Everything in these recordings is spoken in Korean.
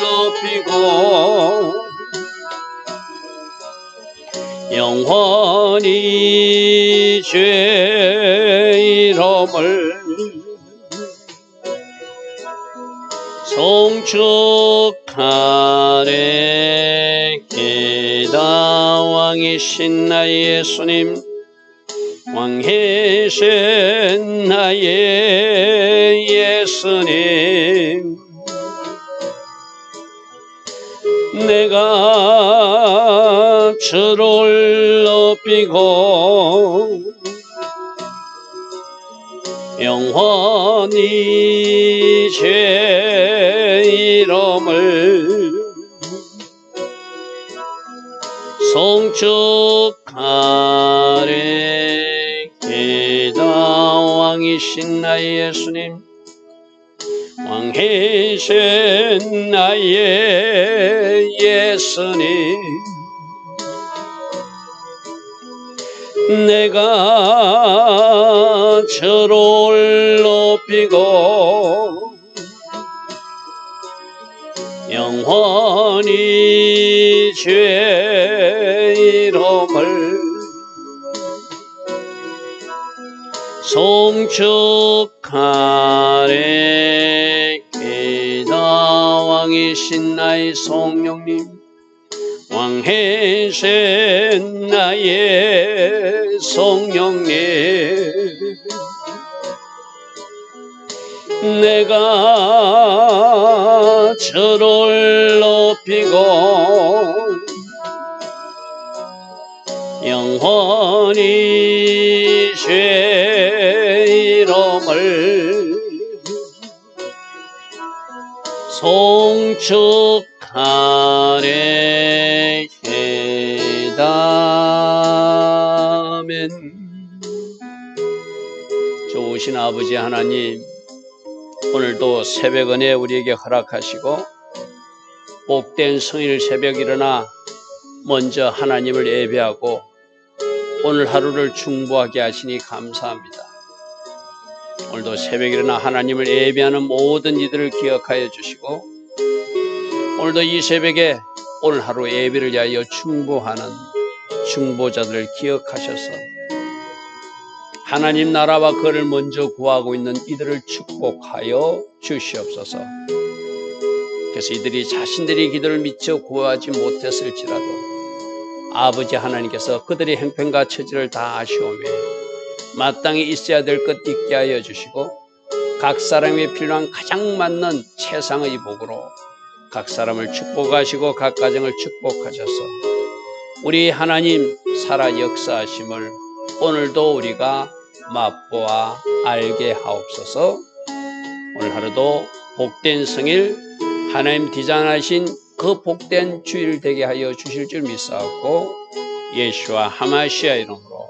높이고 영원히 죄 이름을 송축하네. 기다 왕이신 나의 예수님 왕이신 나의 예수님 주를 높이고 영원히 죄 이름을 송축하리. 기다 왕이신 나의 예수님 왕이신 나의 예수님 저를 높이고 영원히 죄 이름을 송축하네 기다 왕이신 나의 성령님 왕이신 나의 성령님 내가 저를 높이고 영원히 죄 이름을 송축하네 해다면. 좋으신 아버지 하나님 오늘도 새벽 은혜 우리에게 허락하시고 복된 성일 새벽 일어나 먼저 하나님을 예배하고 오늘 하루를 충보하게 하시니 감사합니다. 오늘도 새벽 일어나 하나님을 예배하는 모든 이들을 기억하여 주시고 오늘도 이 새벽에 오늘 하루 예배를 위하여 충보하는 충보자들을 기억하셔서 하나님 나라와 그를 먼저 구하고 있는 이들을 축복하여 주시옵소서. 그래서 이들이 자신들이 기도를 미쳐 구하지 못했을지라도 아버지 하나님께서 그들의 행편과 처지를 다 아시오매 마땅히 있어야 될 것 있게 하여 주시고 각 사람의 필요한 가장 맞는 최상의 복으로 각 사람을 축복하시고 각 가정을 축복하셔서 우리 하나님 살아 역사하심을 오늘도 우리가 맛보아 알게 하옵소서 오늘 하루도 복된 성일 하나님 디자인하신 그 복된 주일 되게 하여 주실 줄 믿사옵고 예수와 하마시아 이름으로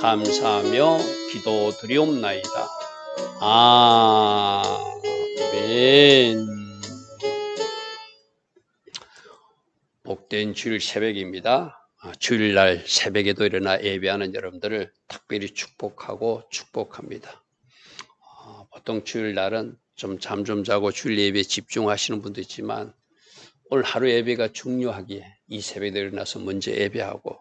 감사하며 기도 드리옵나이다. 아멘. 복된 주일 새벽입니다. 아, 주일날 새벽에도 일어나 예배하는 여러분들을 특별히 축복하고 축복합니다. 아, 보통 주일날은 좀잠좀 자고 주일 예배에 집중하시는 분도 있지만 오늘 하루 예배가 중요하기에 이 새벽에 일어나서 먼저 예배하고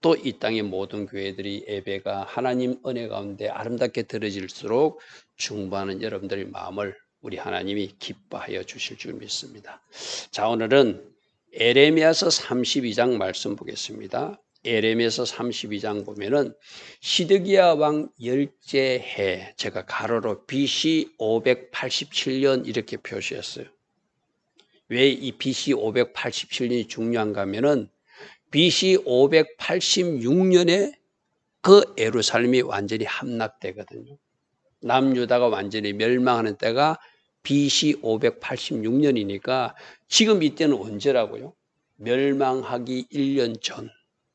또 이 땅의 모든 교회들이 예배가 하나님 은혜 가운데 아름답게 들어질수록 중보하는 여러분들의 마음을 우리 하나님이 기뻐하여 주실 줄 믿습니다. 자 오늘은 에레미야서 32장 말씀 보겠습니다. 에레미야서 32장 보면은 시드기야 왕 열째 해 제가 가로로 BC 587년 이렇게 표시했어요. 왜 이 BC 587년이 중요한가 하면은 BC 586년에 그 에루살렘이 완전히 함락되거든요. 남유다가 완전히 멸망하는 때가 BC 586년이니까 지금 이때는 언제라고요? 멸망하기 1년 전.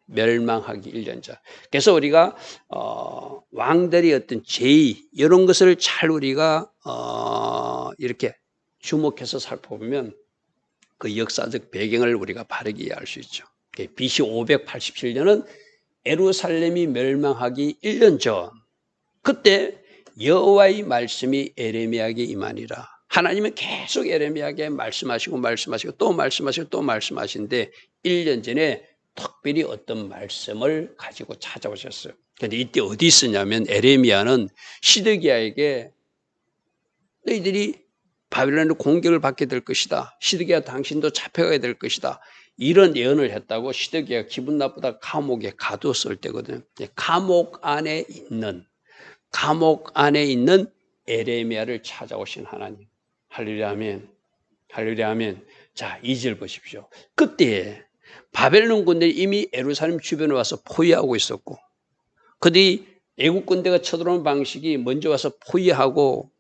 멸망하기 1년 전. 그래서 우리가 어, 왕들의 어떤 제의 이런 것을 잘 우리가 어, 이렇게 주목해서 살펴보면 그 역사적 배경을 우리가 바르게 이해할 수 있죠. BC 587년은 에루살렘이 멸망하기 1년 전. 그때 여호와의 말씀이 에레미야에게 임하니라. 하나님은 계속 에레미야에게 말씀하시고 말씀하시고 또 말씀하시고 또 말씀하시는데 1년 전에 특별히 어떤 말씀을 가지고 찾아오셨어요. 근데 이때 어디 있었냐면 에레미야는 시드기야에게 너희들이 바빌론의 공격을 받게 될 것이다. 시드기야 당신도 잡혀가게 될 것이다. 이런 예언을 했다고 시드기야 기분 나쁘다 감옥에 가두었을 때거든요. 감옥 안에 있는 감옥 안에 있는 에레미야를 찾아오신 하나님. 할렐루야 하면 할렐루야 하면 자, 2절 보십시오. 그때 바벨론 군대는 이미 에루살렘 주변에 와서 포위하고 있었고 그들이 애국 군대가 쳐들어오는 방식이 먼저 와서 포위하고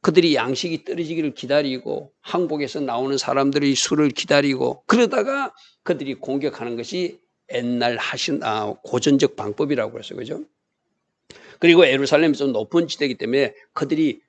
그들이 양식이 떨어지기를 기다리고 항복에서 나오는 사람들이 술을 기다리고 그러다가 그들이 공격하는 것이 옛날 하신 아, 고전적 방법이라고 해서 그죠? 그리고 에루살렘이 좀 높은 지대이기 때문에 그들이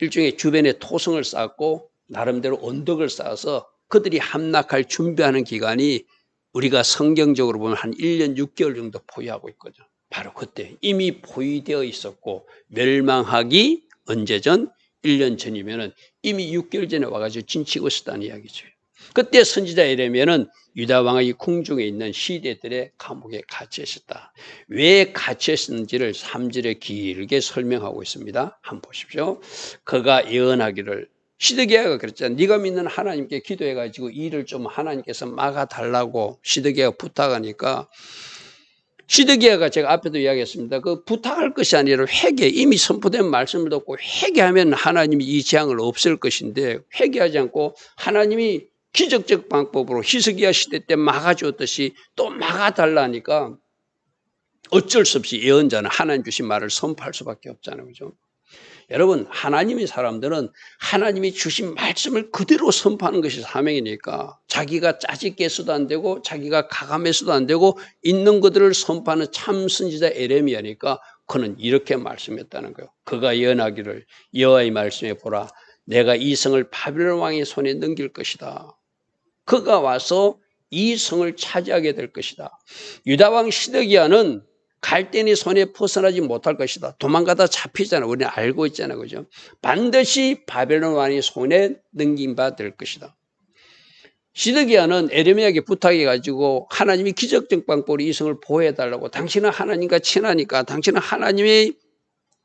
일종의 주변에 토성을 쌓고 나름대로 언덕을 쌓아서 그들이 함락할 준비하는 기간이 우리가 성경적으로 보면 한 1년 6개월 정도 포위하고 있거든요. 바로 그때 이미 포위되어 있었고 멸망하기 언제 전? 1년 전이면은 이미 6개월 전에 와가지고 진치고 있었다는 이야기죠. 그때 선지자 에레미야는 유다 왕의 궁중에 있는 시대들의 감옥에 갇혀 있었다. 왜 갇혀 있었는지를 3절에 길게 설명하고 있습니다. 한번 보십시오. 그가 예언하기를 시드기야가 그랬잖아요. 네가 믿는 하나님께 기도해가지고 일을 좀 하나님께서 막아달라고 시드기야가 부탁하니까 시드기야가 제가 앞에도 이야기했습니다. 그 부탁할 것이 아니라 회개, 이미 선포된 말씀을 듣고 회개하면 하나님이 이 재앙을 없앨 것인데 회개하지 않고 하나님이 기적적 방법으로 히스기야 시대 때 막아주었듯이 또 막아달라니까 어쩔 수 없이 예언자는 하나님 주신 말을 선포할 수밖에 없잖아요. 그죠? 여러분, 하나님의 사람들은 하나님이 주신 말씀을 그대로 선포하는 것이 사명이니까 자기가 짜집게서도 안 되고 자기가 가감해서도 안 되고 있는 것들을 선포하는 참 선지자 에레미야니까 그는 이렇게 말씀했다는 거예요. 그가 예언하기를 여호와의 말씀에 보라 내가 이 성을 바빌론 왕의 손에 넘길 것이다. 그가 와서 이 성을 차지하게 될 것이다. 유다 왕 시드기야는 갈대니 손에 벗어나지 못할 것이다. 도망가다 잡히잖아. 우리는 알고 있잖아. 그죠? 반드시 바벨론 왕의 손에 넘김바 될 것이다. 시드기야는 에레미야에게 부탁해가지고 하나님이 기적적 방법으로 이 성을 보호해달라고 당신은 하나님과 친하니까 당신은 하나님의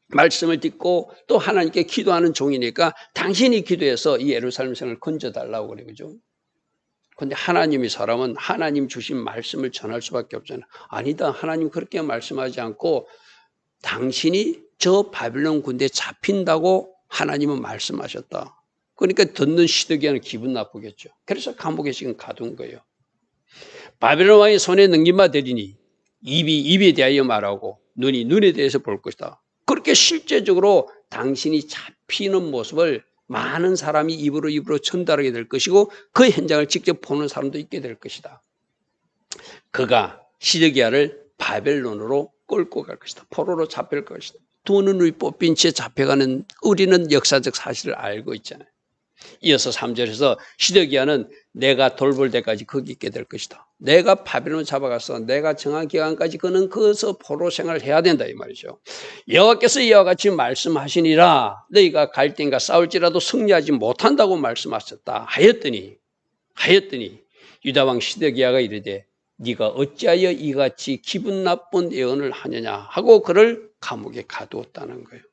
말씀을 듣고 또 하나님께 기도하는 종이니까 당신이 기도해서 이 예루살렘 성을 건져달라고 그래. 그죠? 근데 하나님이 사람은 하나님 주신 말씀을 전할 수밖에 없잖아요. 아니다. 하나님 그렇게 말씀하지 않고 당신이 저 바빌론 군대에 잡힌다고 하나님은 말씀하셨다. 그러니까 듣는 시드기야는 기분 나쁘겠죠. 그래서 감옥에 지금 가둔 거예요. 바빌론 왕의 손에 넘김바 되리니 입이 입에 대하여 말하고 눈이 눈에 대해서 볼 것이다. 그렇게 실제적으로 당신이 잡히는 모습을 많은 사람이 입으로 입으로 전달하게 될 것이고 그 현장을 직접 보는 사람도 있게 될 것이다. 그가 시드기야를 바벨론으로 끌고 갈 것이다. 포로로 잡힐 것이다. 두 눈을 뽑힌 채 잡혀가는 우리는 역사적 사실을 알고 있잖아요. 이어서 3절에서 시드기야는 내가 돌볼 때까지 거기 있게 될 것이다. 내가 바빌론 잡아가서 내가 정한 기간까지 그는 거기서 포로 생활을 해야 된다 이 말이죠. 여호와께서 이와 같이 말씀하시니라 너희가 갈등과 싸울지라도 승리하지 못한다고 말씀하셨다 하였더니 하였더니 유다 왕 시드기야가 이르되 네가 어찌하여 이같이 기분 나쁜 예언을 하느냐 하고 그를 감옥에 가두었다는 거예요.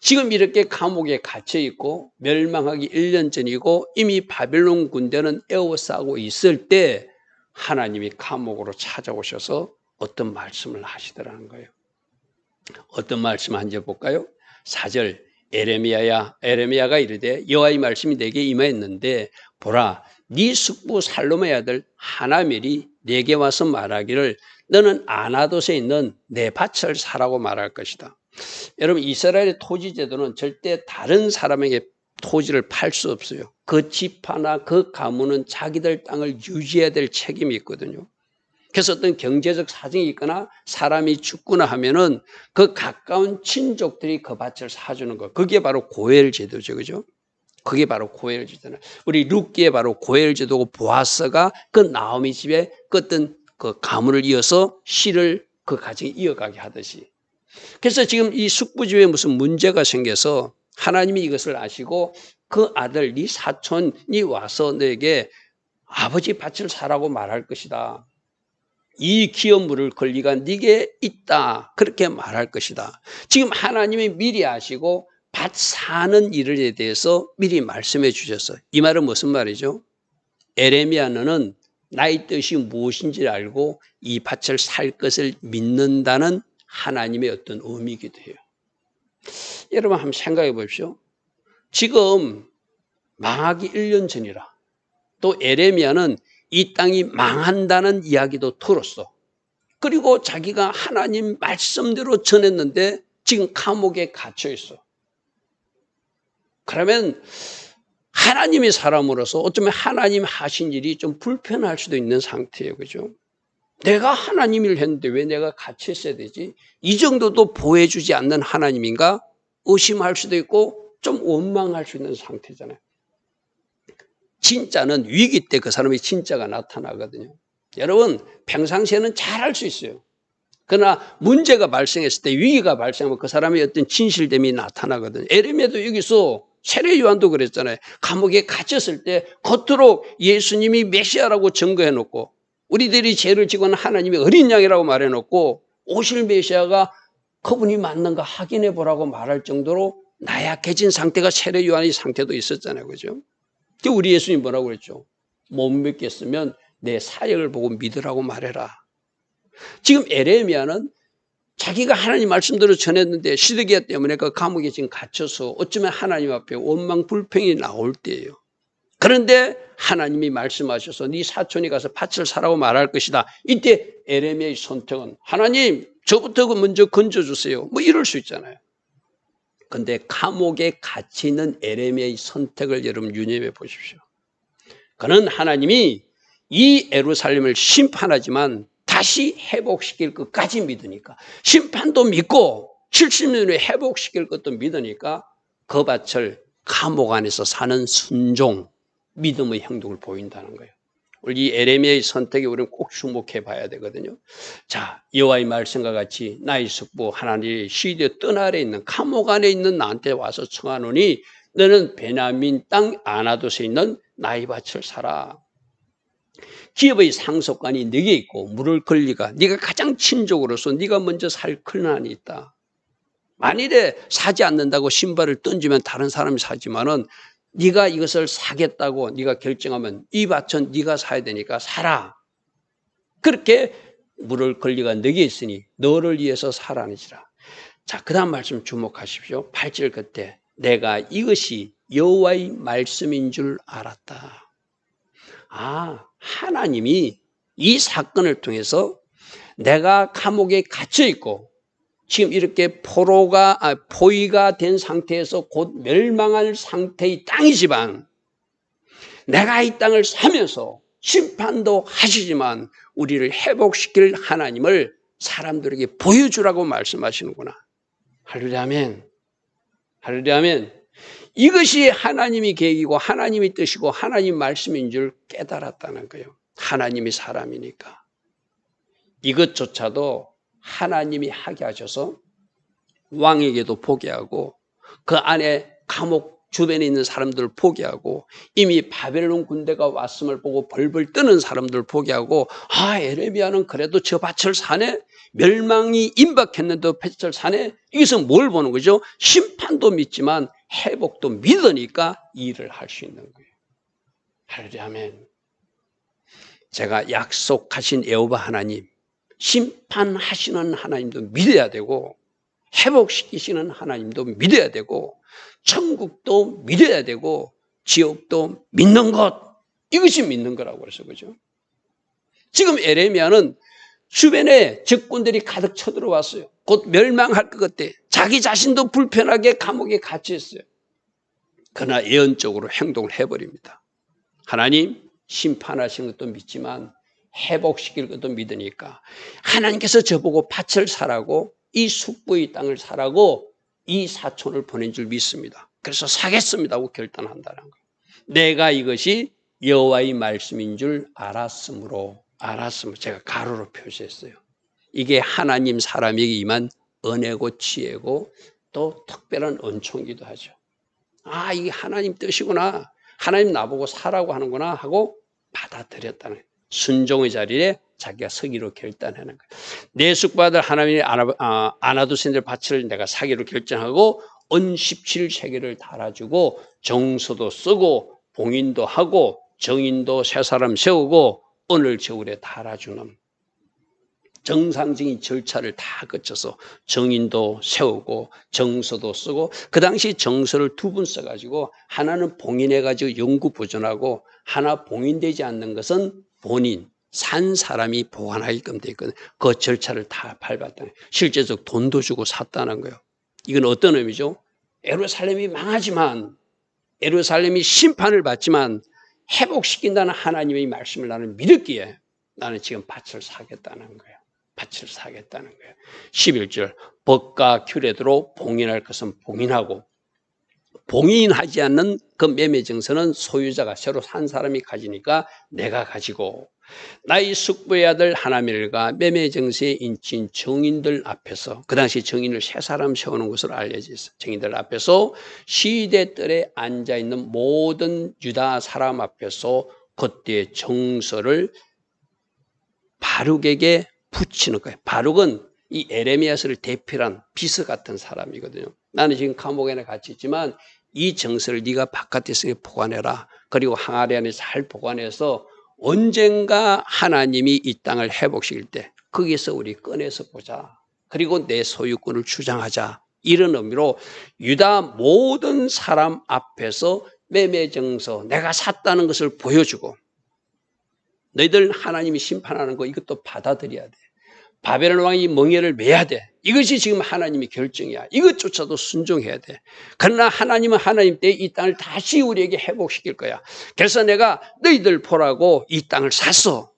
지금 이렇게 감옥에 갇혀 있고 멸망하기 1년 전이고 이미 바벨론 군대는 에워싸고 있을 때 하나님이 감옥으로 찾아오셔서 어떤 말씀을 하시더라는 거예요. 어떤 말씀 한지 볼까요? 4절 에레미야야 에레미야가 이르되 여호와의 말씀이 내게 임하였는데 보라 네 숙부 살로메 아들 하나멜이 내게 와서 말하기를 너는 아나도에 있는 내 밭을 사라고 말할 것이다. 여러분 이스라엘의 토지 제도는 절대 다른 사람에게 토지를 팔 수 없어요. 그 집 하나 그 가문은 자기들 땅을 유지해야 될 책임이 있거든요. 그래서 어떤 경제적 사정이 있거나 사람이 죽거나 하면은 그 가까운 친족들이 그 밭을 사주는 거. 그게 바로 고엘 제도죠. 그죠? 그게 바로 고엘 제도잖아요. 우리 룻기에 바로 고엘 제도고 보아스가 그 나오미 집에 그 어떤 그 가문을 이어서 시를 그 가정에 이어가게 하듯이 그래서 지금 이 숙부집에 무슨 문제가 생겨서 하나님이 이것을 아시고 그 아들 네 사촌이 와서 너에게 아버지 밭을 사라고 말할 것이다. 이 기업물을 권리가 네게 있다. 그렇게 말할 것이다. 지금 하나님이 미리 아시고 밭 사는 일에 대해서 미리 말씀해 주셨어. 이 말은 무슨 말이죠? 에레미야 너는 나의 뜻이 무엇인지 알고 이 밭을 살 것을 믿는다는 하나님의 어떤 의미이기도 해요. 여러분 한번 생각해 보십시오. 지금 망하기 1년 전이라 또 에레미야는 이 땅이 망한다는 이야기도 들었어. 그리고 자기가 하나님 말씀대로 전했는데 지금 감옥에 갇혀 있어. 그러면 하나님의 사람으로서 어쩌면 하나님 하신 일이 좀 불편할 수도 있는 상태예요. 그죠? 내가 하나님 일 했는데 왜 내가 갇혀 있어야 되지? 이 정도도 보여주지 않는 하나님인가? 의심할 수도 있고 좀 원망할 수 있는 상태잖아요. 진짜는 위기 때 그 사람이 진짜가 나타나거든요. 여러분, 평상시에는 잘 할 수 있어요. 그러나 문제가 발생했을 때 위기가 발생하면 그 사람의 어떤 진실됨이 나타나거든요. 에르메도 여기서 세례 요한도 그랬잖아요. 감옥에 갇혔을 때 겉으로 예수님이 메시아라고 증거해 놓고 우리들이 죄를 지고는 하나님이 어린 양이라고 말해 놓고 오실 메시아가 그분이 맞는가 확인해 보라고 말할 정도로 나약해진 상태가 세례 요한의 상태도 있었잖아요. 그죠? 우리 예수님 뭐라고 그랬죠? 못 믿겠으면 내 사역을 보고 믿으라고 말해라. 지금 에레미야는 자기가 하나님 말씀대로 전했는데 시드기야 때문에 그 감옥에 지금 갇혀서 어쩌면 하나님 앞에 원망 불평이 나올 때예요. 그런데 하나님이 말씀하셔서 네 사촌이 가서 밭을 사라고 말할 것이다. 이때 에레미야의 선택은 하나님 저부터 먼저 건져주세요. 뭐 이럴 수 있잖아요. 근데 감옥에 갇혀 있는 에레미야의 선택을 여러분 유념해 보십시오. 그는 하나님이 이 에루살렘을 심판하지만 다시 회복시킬 것까지 믿으니까 심판도 믿고 70년 후에 회복시킬 것도 믿으니까 그 밭을 감옥 안에서 사는 순종, 믿음의 행동을 보인다는 거예요. 우리 이 에레미야의 선택에 우리는 꼭 주목해 봐야 되거든요. 자, 여호와의 말씀과 같이 나의 숙부 하나님의 시대 뜬 아래 있는 감옥 안에 있는 나한테 와서 청하노니 너는 베냐민 땅 아나도에 있는 나의 밭을 사라. 기업의 상속관이 네게 있고 물을 권리가 네가 가장 친족으로서 네가 먼저 살 권한이 있다. 만일에 사지 않는다고 신발을 던지면 다른 사람이 사지만은 네가 이것을 사겠다고 네가 결정하면 이 밭은 네가 사야 되니까 사라. 그렇게 물을 권리가 너게 있으니 너를 위해서 사라니지라. 자, 그다음 말씀 주목하십시오. 8절 끝에 내가 이것이 여호와의 말씀인 줄 알았다. 아, 하나님이 이 사건을 통해서 내가 감옥에 갇혀 있고 지금 이렇게 포로가 아, 포위가 된 상태에서 곧 멸망할 상태의 땅이지만 내가 이 땅을 사면서 심판도 하시지만 우리를 회복시킬 하나님을 사람들에게 보여주라고 말씀하시는구나. 할렐루야 아멘. 할렐루야 아멘. 이것이 하나님이 계획이고 하나님이 뜻이고 하나님 말씀인 줄 깨달았다는 거예요. 하나님이 사람이니까. 이것조차도 하나님이 하게 하셔서 왕에게도 포기하고 그 안에 감옥 주변에 있는 사람들을 포기하고 이미 바벨론 군대가 왔음을 보고 벌벌 뜨는 사람들을 포기하고 아 에레미야는 그래도 저 밭을 사네 멸망이 임박했는데 밭을 사네 이것은 뭘 보는 거죠? 심판도 믿지만 회복도 믿으니까 일을 할 수 있는 거예요. 할렐루야 아멘. 제가 약속하신 에호바 하나님 심판하시는 하나님도 믿어야 되고 회복시키시는 하나님도 믿어야 되고 천국도 믿어야 되고 지옥도 믿는 것 이것이 믿는 거라고 그래서 그죠. 지금 에레미야는 주변에 적군들이 가득 쳐들어왔어요. 곧 멸망할 것 같아. 자기 자신도 불편하게 감옥에 갇혀 있어요. 그러나 예언적으로 행동을 해버립니다. 하나님 심판하신 것도 믿지만 회복시킬 것도 믿으니까 하나님께서 저보고 밭을 사라고 이 숙부의 땅을 사라고 이 사촌을 보낸 줄 믿습니다. 그래서 사겠습니다 고 결단한다는 거예요. 내가 이것이 여호와의 말씀인 줄 알았으므로 알았으므로 제가 가로로 표시했어요. 이게 하나님 사람에게 임한 은혜고 지혜고 또 특별한 은총이기도 하죠. 아, 이게 하나님 뜻이구나. 하나님 나보고 사라고 하는구나 하고 받아들였다는. 순종의 자리에 자기가 서기로 결단하는 거예요. 내 숙받을 하나님이 안아, 아, 밭을 내가 사기로 결정하고 은 17세계를 달아주고 정서도 쓰고 봉인도 하고 정인도 세 사람 세우고 오늘 저울에 달아주는 정상적인 절차를 다 거쳐서 정인도 세우고 정서도 쓰고 그 당시 정서를 두 분 써가지고 하나는 봉인해가지고 연구 보존하고 하나 봉인되지 않는 것은 본인 산 사람이 보관하게끔 돼 있거든. 그 절차를 다 밟았다는 실제적 돈도 주고 샀다는 거예요. 이건 어떤 의미죠? 에루살렘이 망하지만 에루살렘이 심판을 받지만 회복시킨다는 하나님의 말씀을 나는 믿었기에 나는 지금 밭을 사겠다는 거예요. 밭을 사겠다는 거예요. 11절 법과 규례대로 봉인할 것은 봉인하고 봉인하지 않는 그 매매 증서는 소유자가 새로 산 사람이 가지니까 내가 가지고 나의 숙부의 아들 하나멜과 매매 정세에 인친 정인들 앞에서 그 당시 정인을 세 사람 세우는 것으로 알려져 있어. 정인들 앞에서 시대들에 앉아 있는 모든 유다 사람 앞에서 그때의 정서를 바룩에게 붙이는 거예요. 바룩은 이 에레미야스를 대표한 비서 같은 사람이거든요. 나는 지금 감옥에 갇혀 있지만 이 정서를 네가 바깥에서 보관해라. 그리고 항아리 안에 잘 보관해서 언젠가 하나님이 이 땅을 회복시킬 때 거기서 우리 꺼내서 보자. 그리고 내 소유권을 주장하자. 이런 의미로 유다 모든 사람 앞에서 매매 정서 내가 샀다는 것을 보여주고 너희들 하나님이 심판하는 거 이것도 받아들여야 돼. 바벨론 왕이 멍에를 매야 돼. 이것이 지금 하나님의 결정이야. 이것조차도 순종해야 돼. 그러나 하나님은 하나님 때 이 땅을 다시 우리에게 회복시킬 거야. 그래서 내가 너희들 보라고 이 땅을 샀어.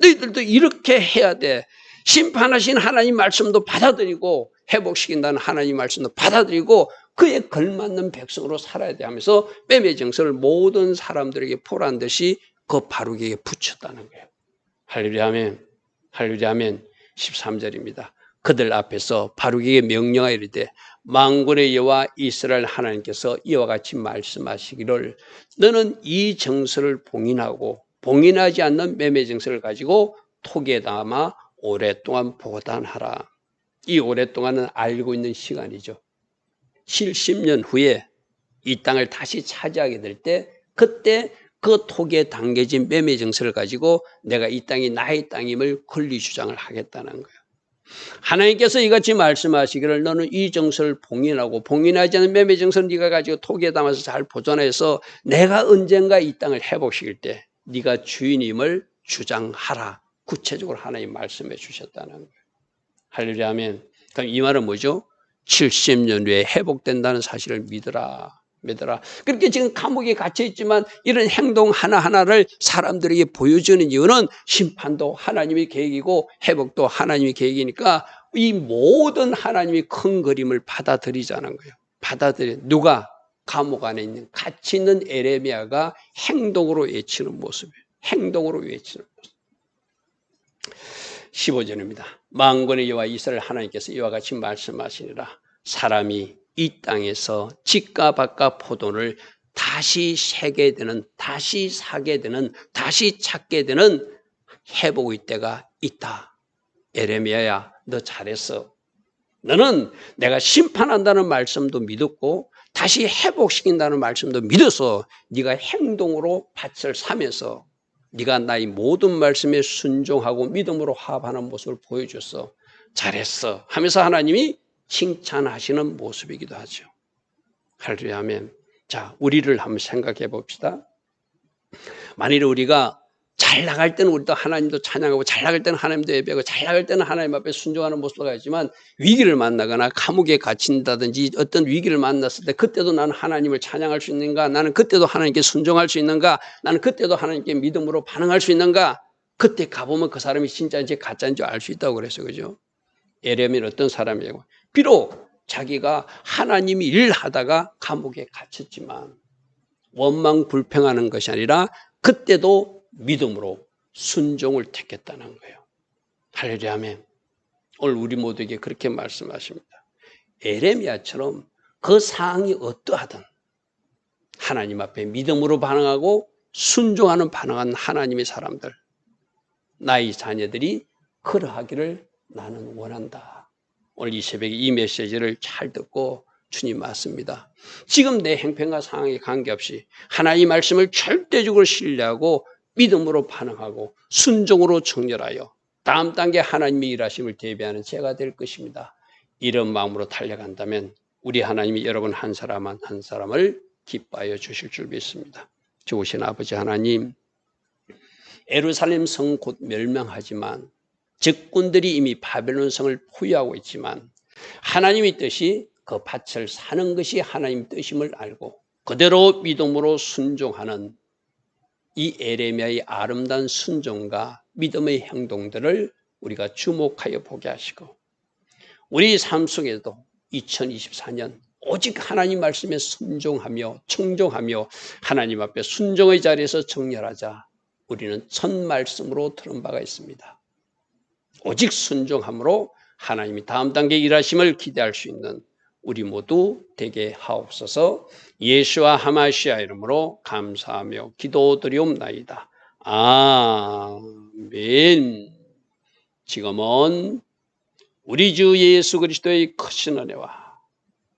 너희들도 이렇게 해야 돼. 심판하신 하나님 말씀도 받아들이고 회복시킨다는 하나님 말씀도 받아들이고 그에 걸맞는 백성으로 살아야 돼 하면서 빼매 정서를 모든 사람들에게 포란 듯이 그 바룩에게 붙였다는 거예요. 할렐루야 아멘. 할렐루야 아멘. 13절입니다. 그들 앞에서 바룩에게 명령하 이르되 망군의 여호와 이스라엘 하나님께서 이와 같이 말씀하시기를 너는 이 정서를 봉인하고 봉인하지 않는 매매 정서를 가지고 톡에 담아 오랫동안 보관하라. 이 오랫동안은 알고 있는 시간이죠. 70년 후에 이 땅을 다시 차지하게 될 때 그때 그 톡에 담겨진 매매 정서를 가지고 내가 이 땅이 나의 땅임을 권리 주장을 하겠다는 거예요. 하나님께서 이같이 말씀하시기를 너는 이 정서를 봉인하고 봉인하지 않은 매매 정서를 네가 가지고 톡에 담아서 잘 보존해서 내가 언젠가 이 땅을 회복시킬 때 네가 주인임을 주장하라. 구체적으로 하나님 말씀해 주셨다는 거예요. 할렐루야 하면 그럼 이 말은 뭐죠? 70년 후에 회복된다는 사실을 믿으라. 믿어라. 그렇게 지금 감옥에 갇혀 있지만 이런 행동 하나하나를 사람들에게 보여주는 이유는 심판도 하나님의 계획이고 회복도 하나님의 계획이니까 이 모든 하나님의 큰 그림을 받아들이자는 거예요. 받아들여. 누가? 감옥 안에 있는, 갇혀 있는 에레미아가 행동으로 외치는 모습이에요. 행동으로 외치는 모습. 15절입니다. 망군의 여호와 이스라엘 하나님께서 이와 같이 말씀하시니라. 사람이 이 땅에서 집가 바깥 포도를 다시 세게 되는, 다시 사게 되는, 다시 찾게 되는 회복의 때가 있다. 에레미야야, 너 잘했어. 너는 내가 심판한다는 말씀도 믿었고 다시 회복시킨다는 말씀도 믿어서 네가 행동으로 밭을 사면서 네가 나의 모든 말씀에 순종하고 믿음으로 화합하는 모습을 보여줬어. 잘했어. 하면서 하나님이 칭찬하시는 모습이기도 하죠. 할렐루야 하면 자, 우리를 한번 생각해 봅시다. 만일 우리가 잘 나갈 때는 우리도 하나님도 찬양하고 잘 나갈 때는 하나님도 예배하고 잘 나갈 때는 하나님 앞에 순종하는 모습을 가지만 위기를 만나거나 감옥에 갇힌다든지 어떤 위기를 만났을 때 그때도 나는 하나님을 찬양할 수 있는가? 나는 그때도 하나님께 순종할 수 있는가? 나는 그때도 하나님께 믿음으로 반응할 수 있는가? 그때 가보면 그 사람이 진짜인지 가짜인지 알 수 있다고 그래서 그죠? 에레미는 어떤 사람이냐고 비록 자기가 하나님이 일하다가 감옥에 갇혔지만 원망 불평하는 것이 아니라 그때도 믿음으로 순종을 택했다는 거예요. 할렐루야 하면 오늘 우리 모두에게 그렇게 말씀하십니다. 에레미야처럼 그 상황이 어떠하든 하나님 앞에 믿음으로 반응하고 순종하는 반응한 하나님의 사람들, 나의 자녀들이 그러하기를 나는 원한다. 오늘 이 새벽에 이 메시지를 잘 듣고 주님 맞습니다. 지금 내 행편과 상황에 관계없이 하나님의 말씀을 절대적으로 신뢰하고 믿음으로 반응하고 순종으로 정렬하여 다음 단계 하나님의 일하심을 대비하는 제가 될 것입니다. 이런 마음으로 달려간다면 우리 하나님이 여러분 한 사람 한 사람을 기뻐하여 주실 줄 믿습니다. 좋으신 아버지 하나님, 에루살렘 성 곧 멸망하지만 적군들이 이미 바벨론 성을 포위하고 있지만 하나님의 뜻이 그 밭을 사는 것이 하나님 뜻임을 알고 그대로 믿음으로 순종하는 이 에레미야의 아름다운 순종과 믿음의 행동들을 우리가 주목하여 보게 하시고 우리 삶 속에도 2024년 오직 하나님 말씀에 순종하며 청종하며 하나님 앞에 순종의 자리에서 정렬하자 우리는 첫 말씀으로 들은 바가 있습니다. 오직 순종함으로 하나님이 다음 단계 일하심을 기대할 수 있는 우리 모두 되게 하옵소서 예수와 하마시아 이름으로 감사하며 기도드리옵나이다. 아멘. 지금은 우리 주 예수 그리스도의 크신 은혜와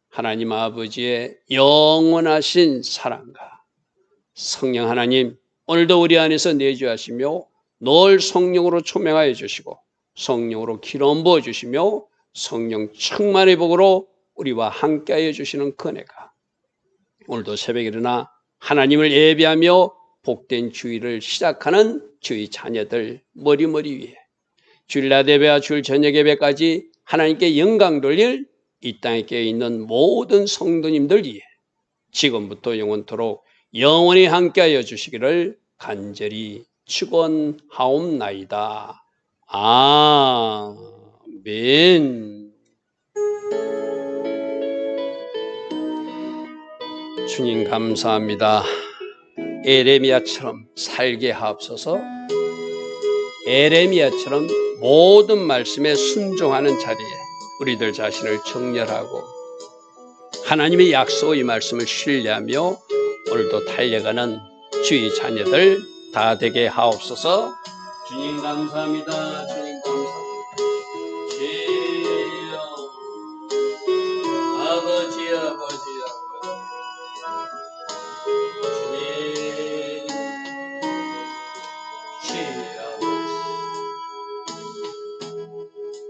하나님 아버지의 영원하신 사랑과 성령 하나님 오늘도 우리 안에서 내주하시며 늘 성령으로 초명하여 주시고 성령으로 기름 부어 주시며 성령 충만의 복으로 우리와 함께하여 주시는 그네가 오늘도 새벽에 일어나 하나님을 예배하며 복된 주의를 시작하는 주의 자녀들 머리머리 위에 주일날 예배와 주일 저녁 예배까지 하나님께 영광 돌릴 이 땅에 있는 모든 성도님들 위해 지금부터 영원토록 영원히 함께하여 주시기를 간절히 축원하옵나이다. 아멘. 주님 감사합니다. 에레미야처럼 살게 하옵소서. 에레미야처럼 모든 말씀에 순종하는 자리에 우리들 자신을 정렬하고 하나님의 약속의 말씀을 신뢰하며 오늘도 달려가는 주의 자녀들 다 되게 하옵소서. 주님 감사합니다.